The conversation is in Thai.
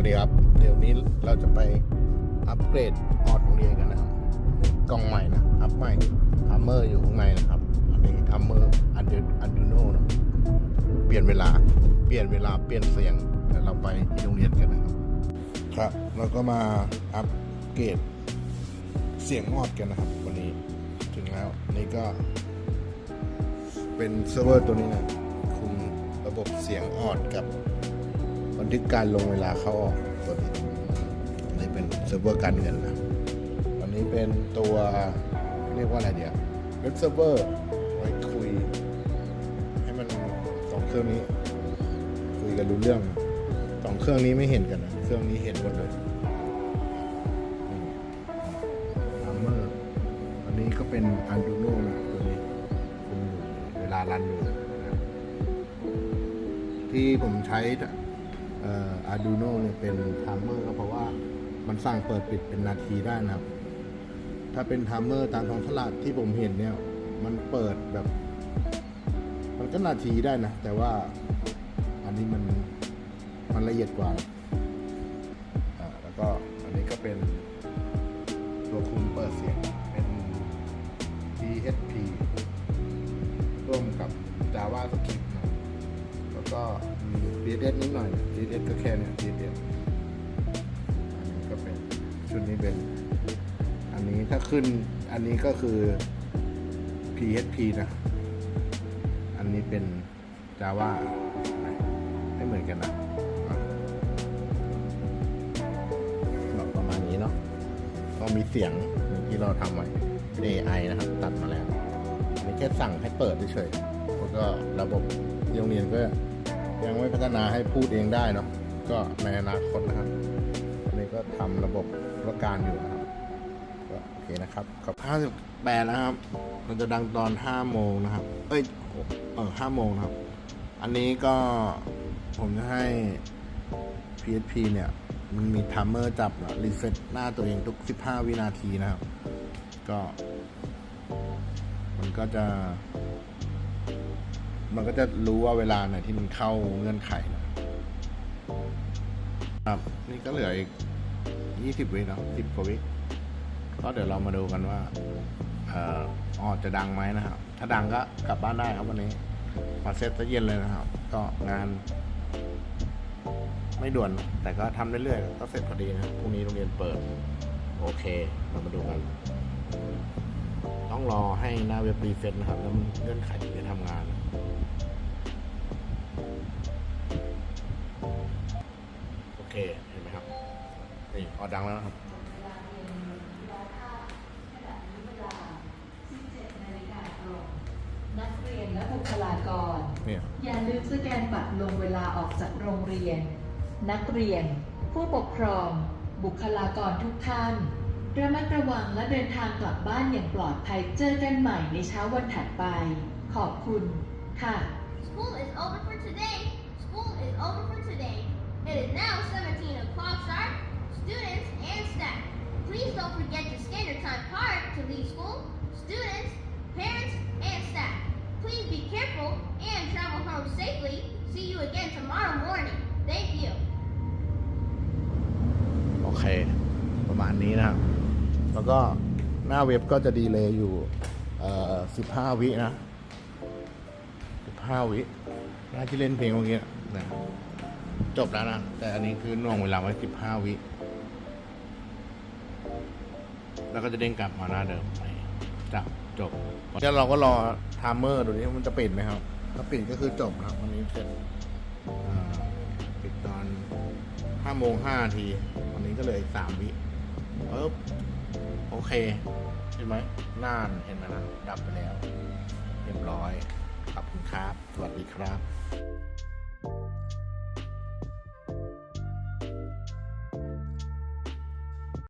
วัสดีครับ เดี๋ยวนี้เราจะไปอัปเกรดออดโรงเรียนกันนะครับ กล่องใหม่นะ อัพใหม่ทัมเมอร์อยู่ข้างในนะครับ อันนี้ทัมเมอร์อันเดอันดูโนนะเปลี่ยนเวลา เปลี่ยนเวลา เปลี่ยนเสียงเดี๋ยวเราไปที่โรงเรียนกันนะครับ ครับ เราก็มาอัปเกรดเสียงออดกันนะครับ วันนี้ถึงแล้ว นี่ก็ เป็นเซิร์ฟเวอร์ตัวนี้นะคุมระบบเสียงออดกับ บันทึกการลงเวลาเข้าออกตัวนี้อันนี้เป็นเซิร์ฟเวอร์การเงินนะอันนี้เป็นตัวเรียกว่าอะไรเดียวเว็บเซิร์ฟเวอร์ไว้คุย ให้มันสองเครื่องนี้ คุยกันรู้เรื่องสองเครื่องนี้ไม่เห็นกันนะเครื่องนี้เห็นหมดเลยอัมเมอร์อันนี้ก็เป็น Arduino นะตัวนี้คุมเวลารันอยู่นะที่ผมใช้ อ่อ Arduino เนี่ยเป็นไทม์เมอร์ก็เพราะว่ามันสั่งเปิดปิดเป็นนาทีได้นะครับ ถ้าเป็นไทม์เมอร์ตามท้องตลาดที่ผมเห็นเนี่ย มันเปิดแบบ มันก็นาทีได้นะ แต่ว่าอันนี้มันมันละเอียดกว่าอ่าแล้วก็อันนี้ก็เป็นตัวคุมเปิดเสียงเป็น PHP ร่วมกับ Java Script แล้วก็ CSS นิดหน่อย CSS ก็แค่เนี้ย CSS อันนี้ก็เป็นชุดนี้เป็น อันนี้ถ้าขึ้นอันนี้ก็คือ PHP นะ อันนี้เป็น Java ไม่เหมือนกันนะก็ประมาณนี้เนาะก็มีเสียงที่เราทำไว้เป็น AI นะครับ ตัดมาแล้วอันนี้แค่สั่งให้เปิดเฉยๆแล้วก็ระบบโรงเรียนก็ ยังไม่พัฒนาให้พูดเองได้เนาะก็ในอนาคตนะครับอันนี้ก็ทำระบบธุรการอยู่นะครับก็โอเคนะครับขอบ58นะครับ มันจะดังตอน5โมงนะครับ เอ้ยเออ5โมงนะครับ อันนี้ก็ผมจะให้ PHP เนี่ย มันมีทัมเมอร์จับนะรีเซ็ตหน้าตัวเองทุก 15 วินาทีนะครับ ก็ มันก็จะ มันก็จะรู้ว่าเวลาไหนที่มันเข้าเงื่อนไขนะครับ นี่ก็เหลืออีก20วิเนาะ10กว่าวิก็เดี๋ยวเรามาดูกันว่าเอ่ออ๋อจะดังไหมนะครับ ถ้าดังก็กลับบ้านได้ครับวันนี้มาเซตซะเย็นเลยนะครับ ก็งาน ไม่ด่วน แต่ก็ทำเรื่อยๆก็เสร็จพอดีนะพรุ่งนี้โรงเรียนเปิด โอเค เรามาดูกัน ต้องรอให้หน้าเว็บรีเซ็ตนะครับ แล้วเงื่อนไขถึงจะทำงาน เคเห็นไหมครับ นี่ออดังแล้วนะครับนักเรียนและบุคลากรเนี่ยอย่าลืมสแกนบัตรลงเวลาออกจากโรงเรียน นักเรียน ผู้ปกครอง บุคลากรทุกท่านระมัดระวังและเดินทางกลับบ้านอย่างปลอดภัยเจอกันใหม่ในเช้าวันถัดไป ขอบคุณค่ะ School is over for today. School is over for today. It is now 17 o'clock sharp. Students and staff, please don't forget your standard time card to leave school. Students, parents, and staff, please be careful and travel home safely. See you again tomorrow morning. Thank you. โอเค ประมาณนี้นะครับ แล้วก็หน้าเว็บก็จะดีเลยอยู่เอ่อสิบห้าวินะสิบห้าวิน้าที่เล่นเพลงเมื่อกี้นะ จบแล้วนะ แต่อันนี้คือน่วงเวลาไว้สิบห้าวิ แล้วก็จะเด้งกลับมาหน้าเดิมจับจบแล้วเราก็รอไทม์เมอร์ดูนี้มันจะปิดไหมครับ ถ้าปิดก็คือจบครับวันนี้เสร็จปิดตอนห้าโมงห้าที วันนี้ก็เลยสามวิปึ๊บโอเค เห็นไหมน่านเห็นไหมนะดับไปแล้ว เรียบร้อย ขอบคุณครับ สวัสดีครับ